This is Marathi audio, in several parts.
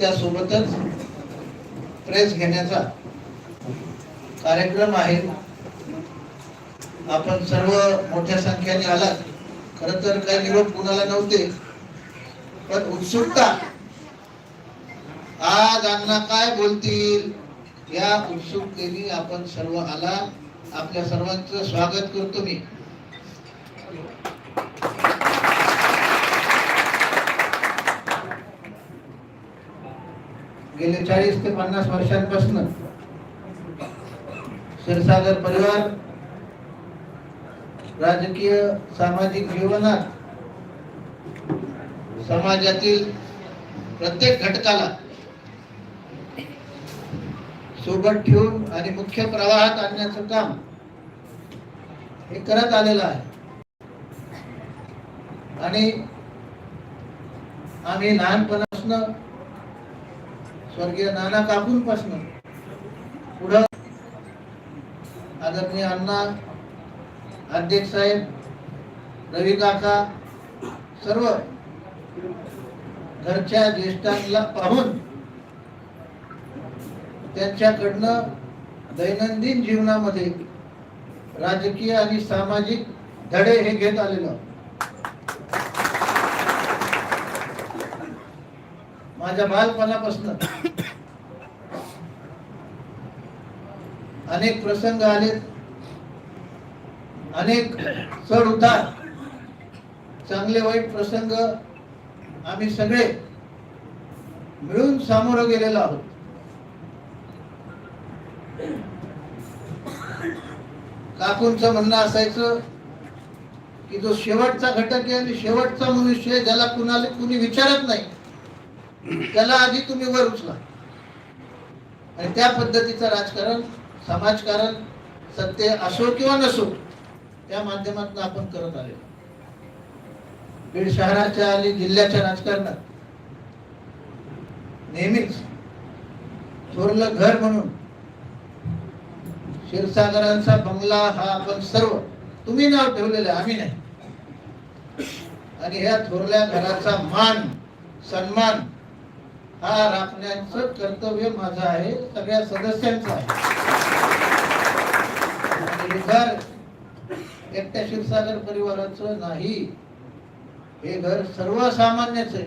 त्यासोबतच प्रेस घेण्याचा कार्यक्रम आहे. आपण सर्व मोठ्या संख्येने आलात. खर तर काही निरोप कुणाला नव्हते. पण उत्सुकता आज अण्णा काय बोलतील या उत्सुकतेने आपण सर्व आला. आपल्या सर्वांचं स्वागत करतो मी. गेले चाळीस ते पन्नास वर्षांपासून क्षीरसागर परिवार राजकीय सामाजिक जीवनात समाजातील प्रत्येक घटकाला सोबत ठेवून आणि मुख्य प्रवाहात आणण्याचं काम हे करत आलेलं आहे. आणि आम्ही लहानपणापासून स्वर्गीय नाना काकूंपासून. पुढं आदरणीय अण्णा अध्यक्ष साहेब रवी काका सर्व घरच्या ज्येष्ठांना पाहून त्यांच्याकडनं दैनंदिन जीवनामध्ये राजकीय आणि सामाजिक धडे हे घेत आलेलो आहोत. माझ्या बालपणापासून. अनेक प्रसंग आलेत. अनेक चढ उतार. चांगले वाईट प्रसंग आम्ही सगळे मिळून सामोरं गेलेलो आहोत. काकूंचं म्हणणं असायचं की जो शेवटचा घटक आहे आणि शेवटचा मनुष्य आहे, ज्याला कुणाला कुणी विचारत नाही. त्याला आधी तुम्ही वर उचला. आणि त्या पद्धतीचं राजकारण समाजकारण सत्य असो किंवा नसो त्या माध्यमातून आपण करत आले बीड शहराच्या आणि जिल्ह्याच्या राजकारणात नेहमीच थोरलं घर म्हणून क्षीरसागरांचा बंगला हा आपण सर्व तुम्ही नाव ठेवलेलं आहे, आम्ही नाही. आणि ह्या थोरल्या घराचा मान सन्मान हा राखण्याचं कर्तव्य माझं आहे सगळ्या सदस्यांचं आहे. घर एकट्या क्षीरसागर परिवाराचं नाही. हे घर सर्वसामान्याच आहे.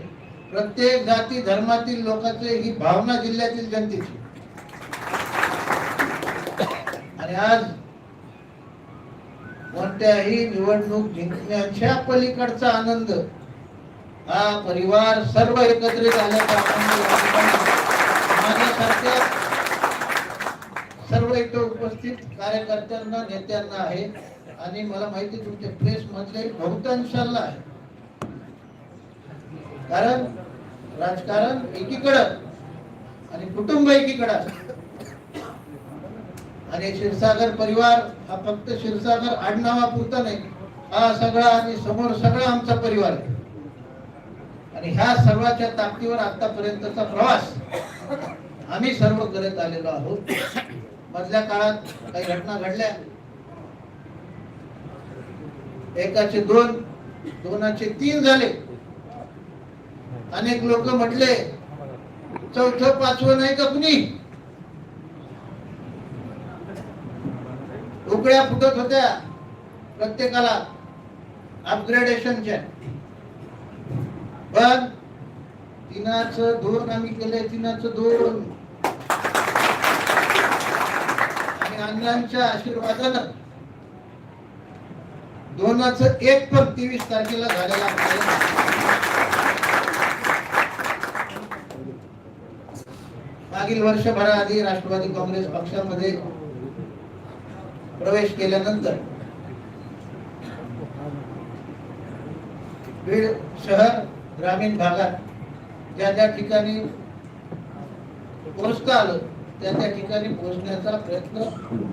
प्रत्येक जाती धर्मातील लोकांचे ही भावना जिल्ह्यातील जनतेची. आणि आज कोणत्याही निवडणूक जिंकण्याच्या पलीकडचा आनंद हा परिवार सर्व एकत्रित आल्याचा माझ्यासारख्या सर्व इथे उपस्थित कार्यकर्त्यांना नेत्यांना आहे. आणि मला माहिती तुमचे तुमच्या प्रेस मधले बहुतांशाला आहे. कारण राजकारण एकीकडं आणि कुटुंब एकीकडं आणि क्षीरसागर परिवार हा फक्त क्षीरसागर आडनावापुरता नाही. हा सगळा आणि समोर सगळा आमचा परिवार आहे. आणि ह्या सर्वाच्या ताकदीवर आतापर्यंतचा प्रवास आम्ही सर्व करत आलेलो आहोत. मधल्या काळात काही घटना घडल्या. एकाचे दोन दोनाचे तीन झाले. अनेक लोक म्हटले चौथ पाचवं नाही का कुणी? उकड्या फुटत होत्या प्रत्येकाला. अपग्रेडेशनच्या पण तिनाच धोरण आम्ही केले तिनाच धोरण आणि अण्णांच्या आशीर्वादानं दोनाच एक पण तेवीस तारखेला झालेला आहे. मागील वर्षभराआधी राष्ट्रवादी काँग्रेस पक्षामध्ये प्रवेश केल्यानंतर बीड शहर ग्रामीण भागात ज्या ज्या ठिकाणी पोहोचता आलं त्या त्या ठिकाणी पोहोचण्याचा प्रयत्न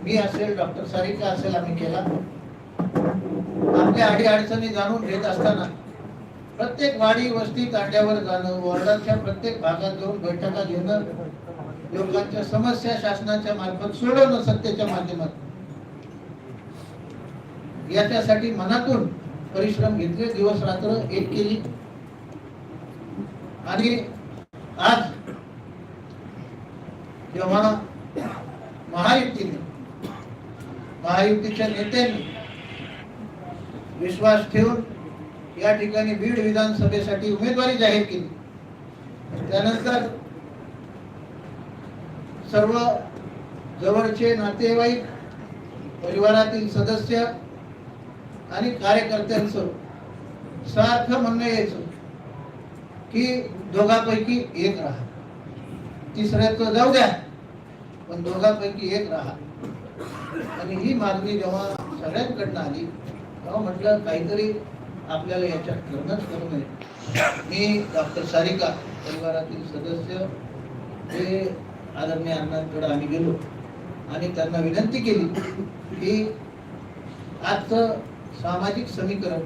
मी असेल डॉक्टर सारिका असेल आम्ही केला. आपल्या अडी अडचणी जाणून घेत असताना प्रत्येक वाडी वस्ती तांड्यावर जाणं वॉर्डाच्या प्रत्येक भागात जाऊन बैठका घेणं लोकांच्या समस्या शासनाच्या मार्फत सोडवणं सत्तेच्या माध्यमातून. याच्यासाठी मनातून परिश्रम घेतले दिवस रात्र एक केली. आणि आज जेव्हा महायुतीने महायुतीच्या नेत्यांनी विश्वास ठेवून या ठिकाणी बीड विधानसभेसाठी उमेदवारी जाहीर केली. त्यानंतर सर्व जवळचे नातेवाईक परिवारातील सदस्य आणि कार्यकर्त्यांचं सारखं म्हणणं यायचं. की दोघांपैकी एक राहा. तिसऱ्याचं जाऊ द्या पण दोघांपैकी एक राहा. आणि ही मागणी जेव्हा सगळ्यांकडनं आली तेव्हा म्हटलं काहीतरी आपल्याला याच्यात करणंच करू नये. मी डॉक्टर सारिका परिवारातील सदस्य हे आदरणीय अण्णांकडे आम्ही गेलो. आणि त्यांना विनंती केली की आजचं सामाजिक समीकरण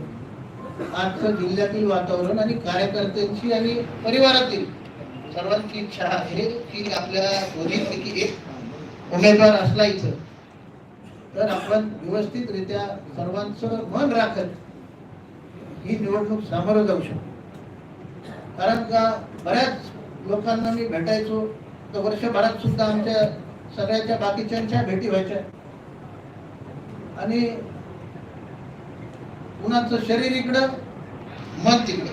आजचं जिल्ह्यातील वातावरण आणि कार्यकर्त्यांची आणि परिवारातील सर्वांची इच्छा आहे की आपल्या दोन्हीपैकी एक उमेदवार असला इथं. तर आपण व्यवस्थितरित्या सर्वांचं मन राखत ही निवडणूक सामोरं जाऊ शकतो. कारण का बऱ्याच लोकांना मी भेटायचो तर वर्षभरात सुद्धा आमच्या सगळ्याच्या बाकीच्यांच्या भेटी व्हायच्या. आणि कुणाचं शरीर इकडं मन तिकडं.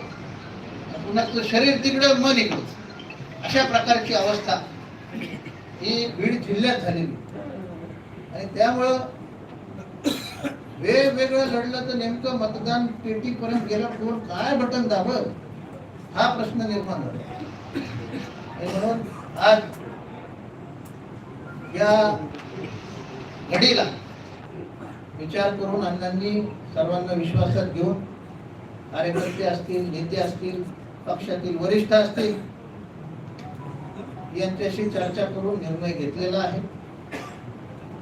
कुणाचं शरीर तिकडं मन इकडं. अशा प्रकारची अवस्था ही बीड जिल्ह्यात झालेली. आणि त्यामुळं वेगवेगळं लढलं तर नेमकं मतदान पेटीपर्यंत गेलं कोण काय बटन दाबल हा प्रश्न निर्माण झाला. आणि म्हणून आज या घडीला विचार करून अण्णांनी सर्वांना विश्वासात घेऊन कार्यकर्ते असतील नेते असतील पक्षातील वरिष्ठ असतील यांच्याशी चर्चा करून निर्णय घेतलेला आहे.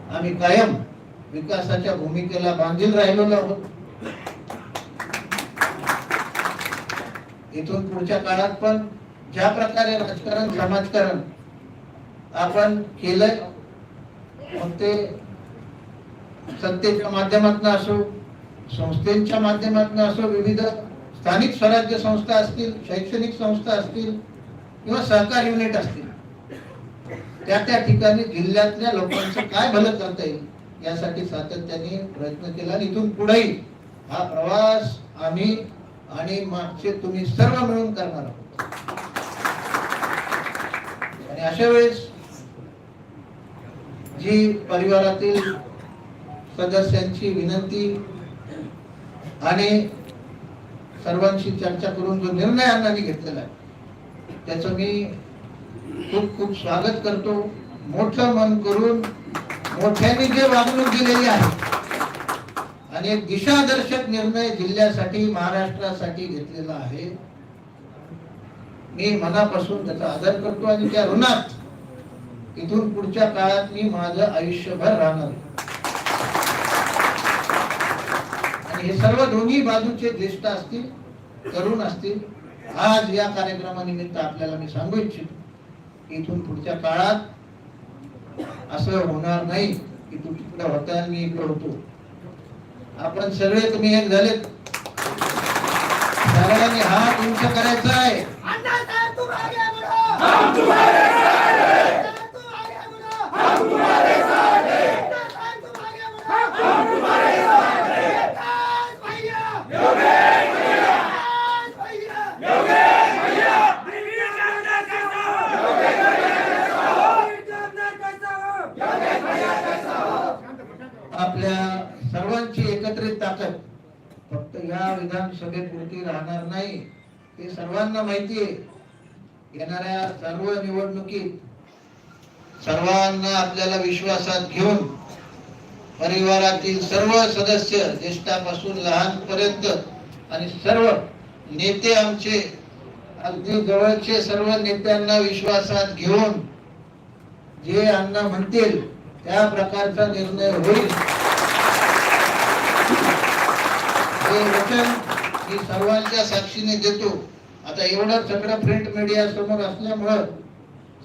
आम्ही कायम विकासाच्या भूमिकेला बांधील राहिलेलो आहोत. इथून पुढच्या काळात पण ज्या प्रकारे राजकारण समाजकारण आपण केलंय मग ते सत्तेच्या माध्यमातून असो संस्थेच्या माध्यमातून असो विविध स्थानिक स्वराज्य संस्था असतील शैक्षणिक संस्था असतील किंवा सहकार युनिट असतील त्या त्या ठिकाणी जिल्ह्यातल्या लोकांचं काय भलं करता येईल यासाठी सातत्याने प्रयत्न केला आणि इथून पुढेही हा प्रवास आम्ही आणि मागचे तुम्ही सर्व मिळून करणार आहोत. आणि अशा वेळेस जी परिवारातील सदस्यांची विनंती आणि सर्वांशी चर्चा करून जो निर्णय अण्णांनी घेतलेला आहे त्याचं मी खूप खूप स्वागत करतो. मोठं मन करून मोठ्याने जे वागणूक दिलेली आहे आणि एक दिशादर्शक निर्णय जिल्ह्यासाठी महाराष्ट्रासाठी घेतलेला आहे मी मनापासून त्याचा आदर करतो. आणि त्या ऋणात इथून पुढच्या काळात मी माझं आयुष्यभर राहणार आहे. आणि हे सर्व दोन्ही बाजूचे ज्येष्ठ असतील तरुण असतील आज या कार्यक्रमानिमित्त आपल्याला मी सांगू इच्छितो इथून पुढच्या काळात असं होणार नाही की तू तिकडे होता आणि मी इकडे होतो. आपण सगळे तुम्ही एक झालेत. सगळ्यांनी हात उंच करायचा आहे अन्ना साहब तुम आगे बढ़ो हम तुम्हारे साथ हैं तुम आगे बढ़ो हम तुम्हारे साथ हैं अन्ना साहब तुम आगे बढ़ो हम तुम्हारे साथ हैं विकास भैया योगेश भैया विकास भैया योगेश भैया योगेश भैया कैसा हो योगेश भैया कैसा हो योगेश भैया कैसा हो आपल्या सर्वांची एकत्रित ताकद फक्त या विधानसभेपुरती राहणार नाही हे सर्वांना माहिती आहे. येणाऱ्या सर्व निवडणुकीत सर्वांना आपल्याला विश्वासात घेऊन परिवारातील सर्व सदस्य ज्येष्ठापासून लहानपर्यंत आणि सर्व नेते आमचे अगदी जवळचे सर्व नेत्यांना विश्वासात घेऊन जे अण्णा म्हणतील त्या प्रकारचा निर्णय होईल. हे वचन मी सर्वांच्या साक्षीने देतो. आता एवढं सगळं प्रिंट मीडिया समोर असल्यामुळं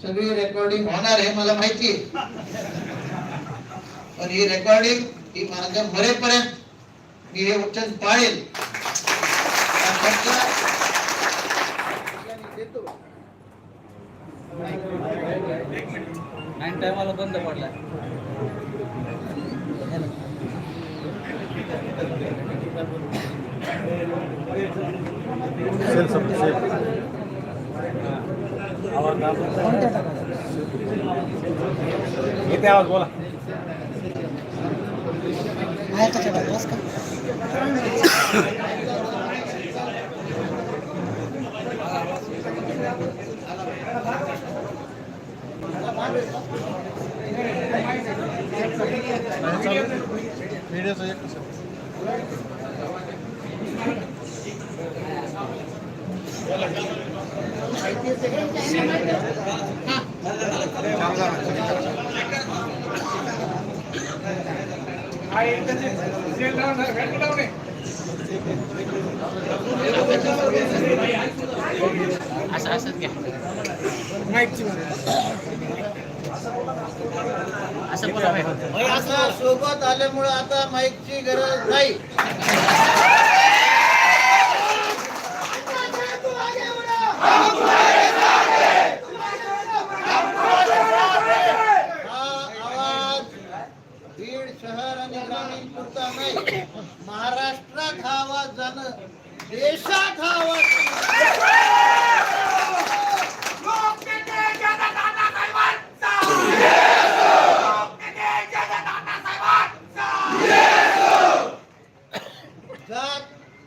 सगळी रेकॉर्डिंग होणार हे मला माहिती पण ही रेकॉर्डिंग ही माझ्या मरेपर्यंत मी हे वचन पाळेल. बंद पडला. देतो. ऐन टायमाला येते आवाज बोला व्हिडिओचं एक असं असंच घ्या. असं बोला सोबत आल्यामुळे आता माईकची गरज नाही तू आगे बढ़ो हम तुम्हारे साथ हैं तुम आगे बढ़ो हा आवाज बीड शहर आणि ग्रामीण पुरता नाही महाराष्ट्रात हा आवाज जाणं देशात हा आवाज जात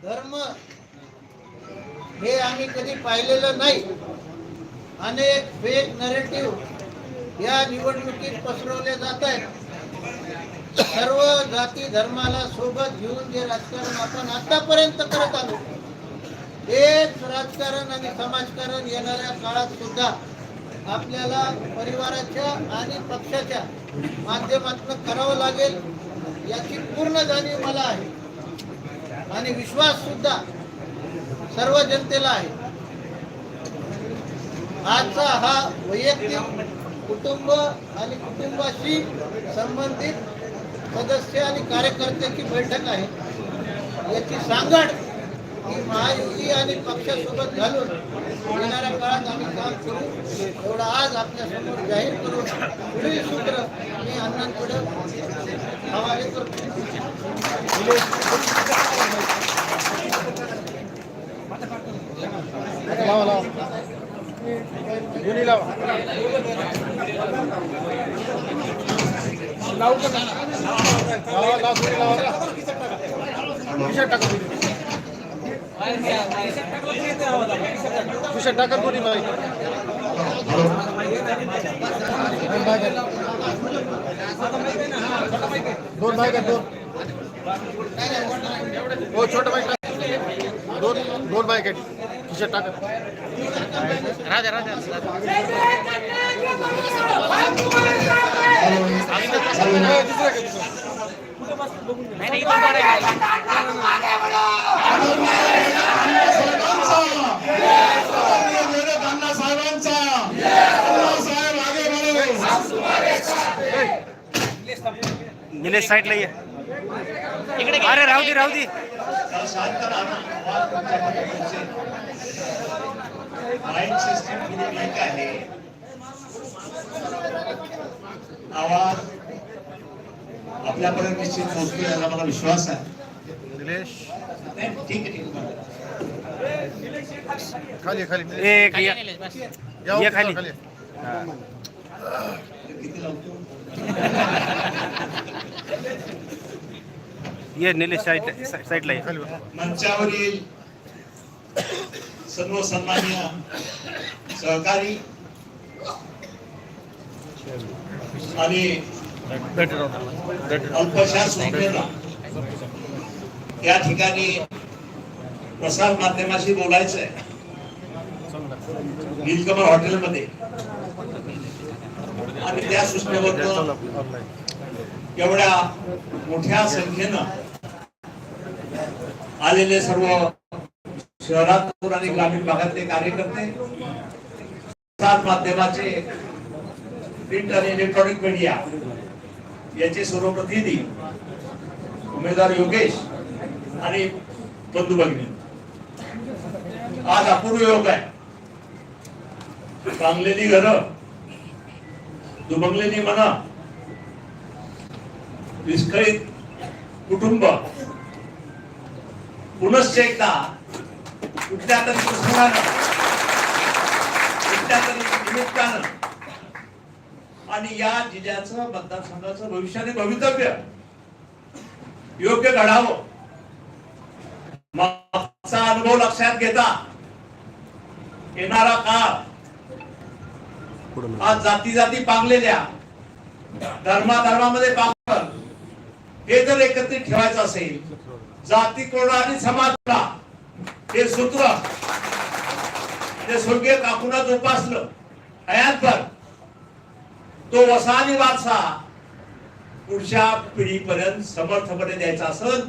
धर्म हे आम्ही कधी पाहिलेलं नाही. अनेक फेक नरेटिव्ह या निवडणुकीत पसरवले जात आहेत. सर्व जाती धर्माला सोबत घेऊन जे राजकारण आपण आतापर्यंत करत आलो हेच राजकारण आणि समाजकारण येणाऱ्या काळात सुद्धा आपल्याला परिवाराच्या आणि पक्षाच्या माध्यमातून करावं लागेल याची पूर्ण जाणीव मला आहे. आणि विश्वास सुद्धा सर्व जनतेला आहे. आजचा हा वैयक्तिक कुटुंब आणि कुटुंबाशी संबंधित सदस्य आणि कार्यकर्त्यांची बैठक आहे. याची सांगड ही महायुती आणि पक्षासोबत घालून येणाऱ्या काळात आम्ही काम करू. एवढं आज आपल्यासमोर जाहीर करून पुढील सूत्र मी अण्णांकडे हवाले करतो. लावा लावा दोन्ही लावा लावा लावा दोन्ही लावा खिशात टाका। दोन्ही खिशात टाका दोन्ही बाई दोन बाईक आहेत दोन हो छोटं बाईक टाक. दोन दोन बाईक आहेत खिशात टाका। राजा राजा। निलेश साईडला ये. इकडे अरे राहू दे राहू दे सिस्टम किती आहे? आवाज आपल्यापर्यंत निश्चित पोहोचतो याचा मला विश्वास आहे. निलेश. नाही, ठीक आहे ठीक आहे. खाली खाली एक या. या ये खाली. खाली. खाली किती लावतो? ये निलेश साईड साईडला ये. खाली बस. मंचावरील सर्व सन्मान्य सहकारी आणि अल्पशा या ठिकाणी प्रसार माध्यमाशी बोलायचं आहे नीलकमल हॉटेलमध्ये. आणि त्या सूचनेबद्दल एवढ्या मोठ्या संख्येनं आलेले सर्व शहरातून आणि ग्रामीण भागातले कार्यकर्ते प्रसार माध्यमाचे प्रिंट आणि इलेक्ट्रॉनिक मीडिया याचे सर्व प्रतिनिधी उमेदवार योगेश आणि बंधू भगिनी. आज अपूर्व योग आहे. बांधलेली घरं दुबंगलेली मना विस्कळीत कुटुंब. पुनश्च एकदा कुठल्या तरी प्रसंगानं कुठल्या तरी निमित्तानं आणि या जिल्ह्याचं मतदारसंघाचं भविष्याने भवितव्य. योग्य घडावं मागचा अनुभव लक्षात घेता. येणारा काळ. आज जाती जाती पांगलेल्या. धर्मा धर्मामध्ये पांगल. हे जर एकत्रित ठेवायचं असेल जाती कोणा आणि समाजला हे सूत्र. ते स्वर्गीय काकूना जोपासलं. हयातभर तो वसा आणि वारसा पुढच्या पिढीपर्यंत समर्थपणे द्यायचा असेल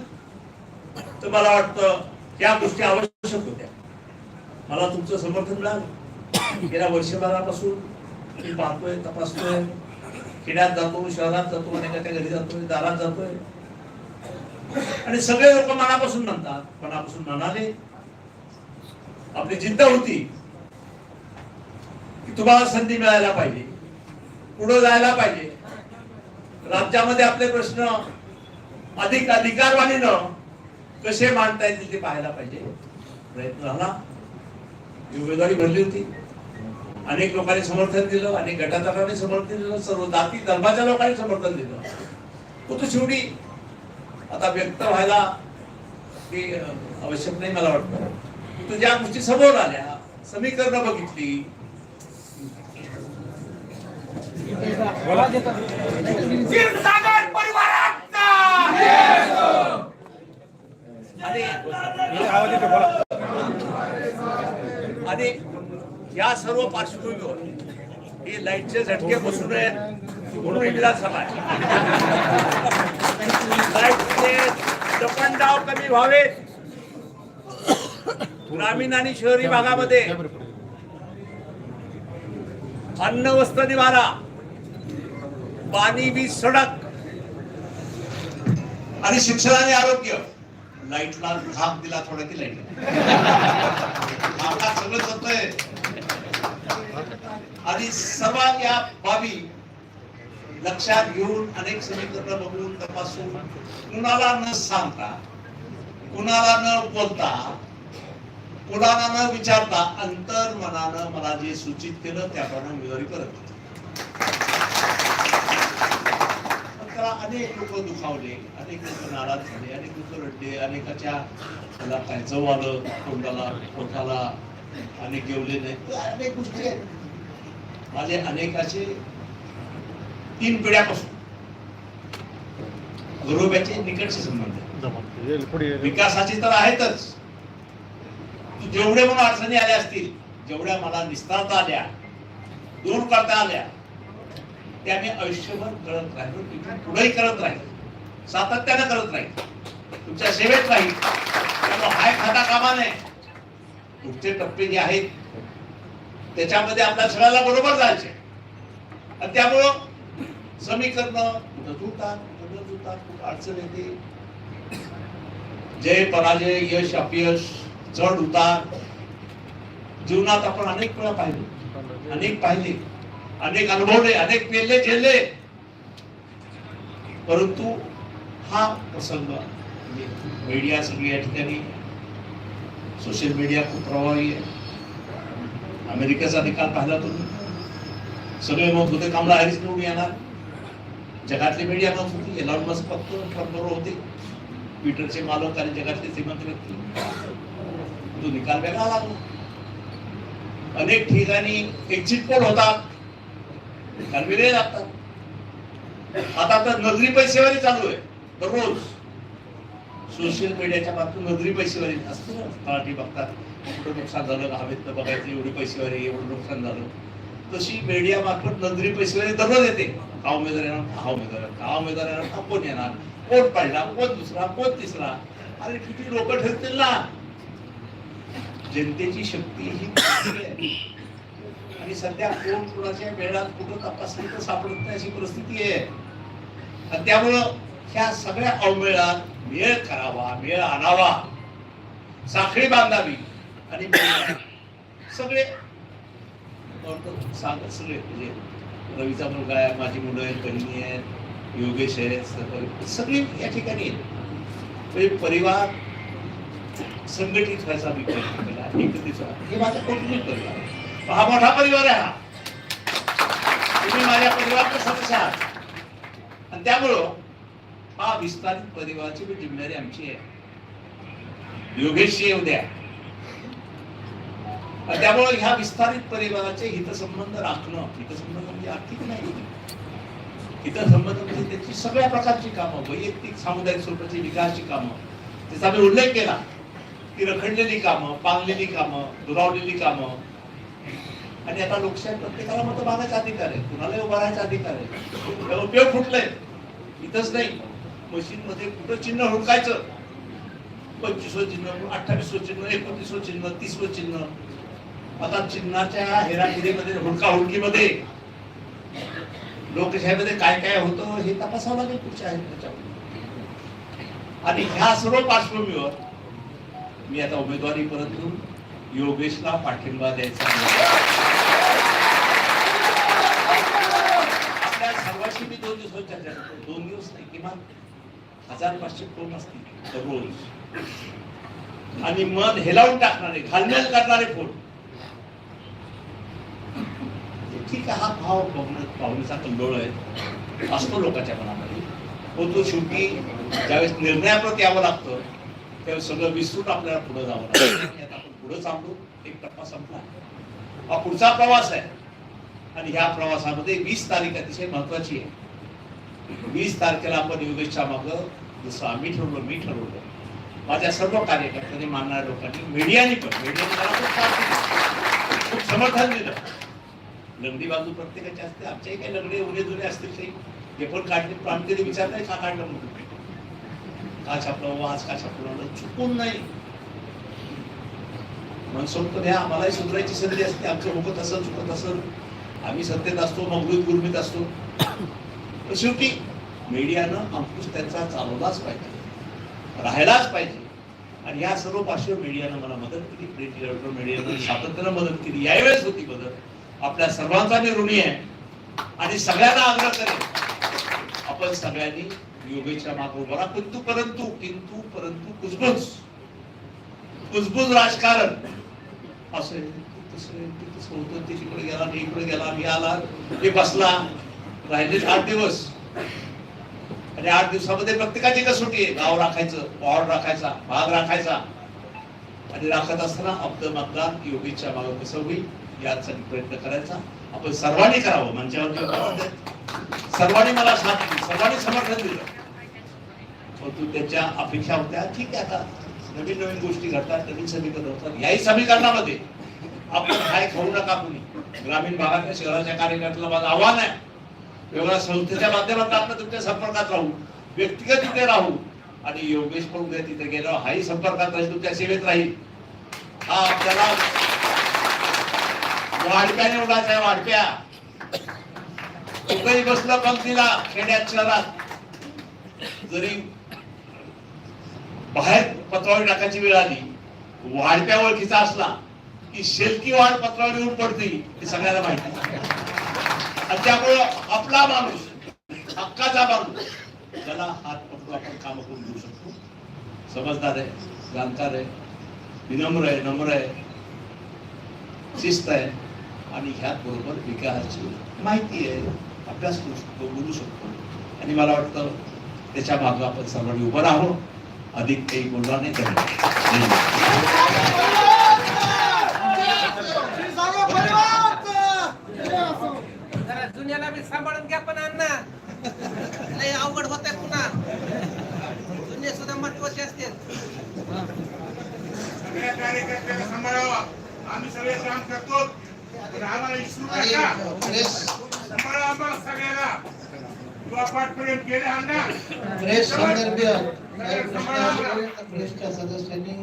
तर मला वाटतं त्या गोष्टी आवश्यक होत्या. मला तुमचं समर्थन मिळालं. गेल्या वर्षभरापासून मी पाहतोय तपासतोय. खेड्यात जातो शहरात जातो अनेकाच्या घरी जातोय दारात जातोय. आणि सगळे लोक मनापासून म्हणतात मनापासून म्हणाले. आपली जिद्द होती की तुम्हाला संधी मिळायला पाहिजे. पुढे जायला पाहिजे. राज्यामध्ये आपले प्रश्न अधिक अधिकारवाणीनं कसे मांडता येतील ते पाहायला पाहिजे. प्रयत्न झाला. उमेदवारी भरली होती. अनेक लोकांनी समर्थन दिलं अनेक गटातटाने समर्थन दिलं सर्व जाती धर्माच्या लोकांनी समर्थन दिलं. तो तो शेवटी. आता व्यक्त व्हायला ते आवश्यक नाही मला वाटतं. तो ज्या गोष्टी समोर आल्या समीकरणं बघितली क्षीरसागर परिवाराचा आणि या सर्व पार्श्वभूमीवर हे लाईटचे झटके बसू नयेत. म्हणून विधानसभा. आहे. लाईटचे दपंडाव कमी व्हावेत. ग्रामीण आणि शहरी भागामध्ये अन्न वस्त्र निवारा. पाणी वीज सडक. आणि शिक्षण आणि आरोग्य लाईटला झाप दिला थोडा की लाइट आता सगळं होतंय आणि सर्व या बाबी लक्षात घेऊन अनेक समीकरण बघून तपासून कुणाला न सांगता कुणाला न बोलता कुणाला न विचारता अंतर मनानं मला जे सूचित केलं त्याप्रमाणे उमेदवारी करत होतो. पण त्याला अनेक लोक दुखावले अनेक लोक नाराज झाले अनेक लोक रडले अनेकाच्या त्याला काय जव आलं तोंडाला पोटाला अनेक जेवले नाही. अनेक गोष्टी आहेत. माझे अनेकाचे तीन पिढ्यापासून घरोब्याचे निकटचे संबंध विकासाचे तर आहेतच. जेवढे मला अडचणी आल्या असतील जेवढ्या मला निस्तारता आल्या दूर करता आल्या त्याने आयुष्यभर करत राहिलो. तिथून पुढेही करत राहील. सातत्यानं करत राहील. तुमच्या सेवेत राहील. त्यामुळे हाय खाता कामा नये. पुढचे टप्पे जे आहेत त्याच्यामध्ये आपल्या सगळ्याला बरोबर जायचे आणि त्यामुळं समीकरण कुठं जुळतात कुठं जुळतात कुठं अडचण येते. जय पराजय यश अपयश चढ उतार. जीवनात आपण अनेक वेळा पाहिले. अनेक पाहिले. अनेक अनुभवले अनेक पेरले झेलले. परंतु हा प्रसंग म्हणजे मीडिया सगळी या ठिकाणी सोशल मीडिया खूप प्रभावी आहे. अमेरिकेचा निकाल पाहिला तुम्ही सगळे मग होते कमला हॅरिस निवडून येणार. जगातली मीडिया मग होती एलॉन मस्क फक्त बरोबर होते. ट्विटरचे मालक आणि जगातले श्रीमंत व्यक्ती. तो निकाल वेगळा लागला. अनेक ठिकाणी एक्झिट पोल होतात. कन्व्हिनियन लागतात. आता तर नगरी पैसेवारी चालू आहे. दररोज सोशल मीडियाच्या बाबतीत नजरी पैसेवारी असते मराठी बघतात. एवढं नुकसान झालं हवेत बघायचं एवढी पैसेवारी एवढं नुकसान झालं. तशी मीडिया मार्फत नगरी पैसेवारी दररोज येते. हा उमेदवार येणार हा उमेदवार येणार हा उमेदवार येणार हा कोण येणार? कोण पहिला कोण दुसरा कोण तिसरा? अरे किती लोक ठरतील ना? जनतेची शक्ती ही आहे आणि सध्या कोण कुणाच्या वेळात कुठं तपासली तर सापडत नाही अशी परिस्थिती आहे. आणि त्यामुळं ह्या सगळ्या अवमेळात मेळ करावा मेळ आणावा. साखळी बांधावी आणि सगळे सांगत सगळे म्हणजे रवीचा मुलगा आहे माझी मुलं आहेत बहिणी आहेत योगेश आहेत सगळे सगळी या ठिकाणी आहेत. म्हणजे परिवार संघटित व्हायचा मी प्रयत्न केला एकत्रित हे माझा कौटुंबिक परिवार आहे. हा मोठा परिवार आहे हा. तुम्ही माझ्या परिवाराचा सदस्य आहात. आणि त्यामुळं हा विस्तारित परिवाराची मी जिम्मेदारी आमची आहे. योगेश येऊ द्या. त्यामुळे ह्या विस्तारित परिवाराचे हितसंबंध राखणं हितसंबंध म्हणजे आर्थिक नाही. हितसंबंध म्हणजे त्याची सगळ्या प्रकारची कामं वैयक्तिक सामुदायिक स्वरूपाची विकासची कामं. त्याचा मी उल्लेख केला. की रखडलेली कामं पांगलेली कामं दुरावलेली कामं आणि आता लोकशाही प्रत्येकाला मत मागायचा अधिकार आहे. कुणाला उभा राहायचा अधिकार आहे. उपयोग फुटलाय. इथंच नाही. मशीन मध्ये कुठं चिन्ह हुडकायचं? पंचवीस चिन्ह अठ्ठावीस चिन्ह एकोणतीस चिन्ह तीस चिन्ह. आता चिन्हाच्या हेराफेरीमध्ये हुडका हुडकीमध्ये लोकशाहीमध्ये काय काय होतं हे तपासावं लागेल पुढच्या आहेत त्याच्यामध्ये आणि ह्या सर्व पार्श्वभूमीवर मी आता उमेदवारी परत घेऊन योगेशला पाठिंबा द्यायचा आहे. आपल्या मी दोन दिवस चर्चा करतो दोन दिवस नाही किमान हजार पाचशे कोण असतील दररोज. आणि मन हेलावून टाकणारे घालमेल करणारे फोन. ठीक आहे हा भाव पाहुणे पाहुणेचा कंदोळ आहे. असतो लोकांच्या मनामध्ये. पण तो शेवटी ज्यावेळेस निर्णयाप्रत यावं लागतं त्यावेळेस सगळं विसरून आपल्याला पुढे जावं लागतं. आता आपण पुढे चाललो एक टप्पा संपला. हा पुढचा प्रवास आहे. आणि ह्या प्रवासामध्ये वीस तारीख अतिशय महत्वाची आहे. वीस तारखेला आपण योगेशच्या मागं जसं आम्ही ठरवलं मी ठरवलं. माझ्या सर्व कार्यकर्त्यांनी मानणाऱ्या लोकांनी मीडियाने पण मीडियाने खूप समर्थन दिलं. लंगडी बाजू प्रत्येकाची असते आमच्याही काही लंगडे उरे जुने असतील काही हे पण काढले पण आम्ही विचार नाही का काढलं म्हणून. का छापलं आज का छापलं चुकून नाही. मनसोक्त ह्या आम्हालाही सुधारायची संधी असते आमचं होत तसं चुकत असं आम्ही सत्तेत असतो मंगळूत गुरमीत असतो. पण शेवटी मीडियानं अंकुश त्यांचा चालवलाच पाहिजे. राहायलाच पाहिजे. आणि या सर्व पार्श्व मीडियानं मला मदत केली. प्रिंट इलेक्ट्रॉनिक मीडियानं सातत्यानं मदत केली. यावेळेस होती मदत. आपल्या सर्वांचा मी ऋणी आहे. आणि सगळ्यांना आग्रह करेल आपण सगळ्यांनी योगेच्या मागे उभा किंतु परंतु किंतु परंतु कुजबुज. कुजबुज राजकारण. असं होतं ते तिकडे गेला मी इकडे गेला मी आला हे बसला राहिले आठ दिवस आणि आठ दिवसामध्ये प्रत्येकाची कसोटी आहे गाव राखायचं वॉर्ड राखायचा भाग राखायचा आणि राखत असताना आपलं मतदान योगीच्या मागे कसं होईल यासाठी प्रयत्न करायचा आपण सर्वांनी करावं मंचावर सर्वांनी मला साथ दिली सर्वांनी समर्थन दिलं परंतु त्याच्या अपेक्षा होत्या ठीक आहे आता नवीन नवीन गोष्टी घडतात नवीन समीकरण होतात याही समीकरणामध्ये आपण काय खाऊ नका कुणी. ग्रामीण भागातल्या शहराच्या कार्यकर्त्याला माझं आव्हान आहे. वेगळ्या संस्थेच्या माध्यमातून आपण तुमच्या संपर्कात राहू. व्यक्तिगत तिथे राहू. आणि योगेश पण उद्या तिथे गेल्यावर हाही संपर्कात राहील तुमच्या सेवेत राहील. हा आपल्याला वाढप्या निवडायचा आहे वाढप्या. कुठेही बसलं पंक्तीला खेड्यात शहरात. जरी बाहेर पत्रावळी टाकायची वेळ आली वाढप्या ओळखीचा असला की शेलकी वाढ पत्रावर येऊन पडते हे सगळ्याला माहिती आणि त्यामुळं आपला माणूस हक्काचा माणूस त्याला हात पकडून आपण काम करून देऊ शकतो. समजदार आहे जाणकार आहे विनम्र आहे नम्र आहे शिस्त आहे आणि ह्यात बरोबर विकासाची माहिती आहे अभ्यास करू शकतो बोलू शकतो. आणि मला वाटतं त्याच्या मागं आपण सर्वांनी उभं राहू अधिक काही बोलणार नाही धन्यवाद. श्री सर्व परिवार जरा बी सांभाळून घ्या पण अण्णा. लय अवघड होत आहे पुन्हा. जुने सुद्धा महत्त्वाचे असतील. सगळ्या कार्यकर्त्यांना सांभाळावा. आम्ही सगळे काम करतो. पण आम्हाला विसरू नका. आणि प्रेस सांभाळा आम्हाला सगळ्याला. पाठपर्यंत गेले अण्णा. प्रेस सदस्यांनी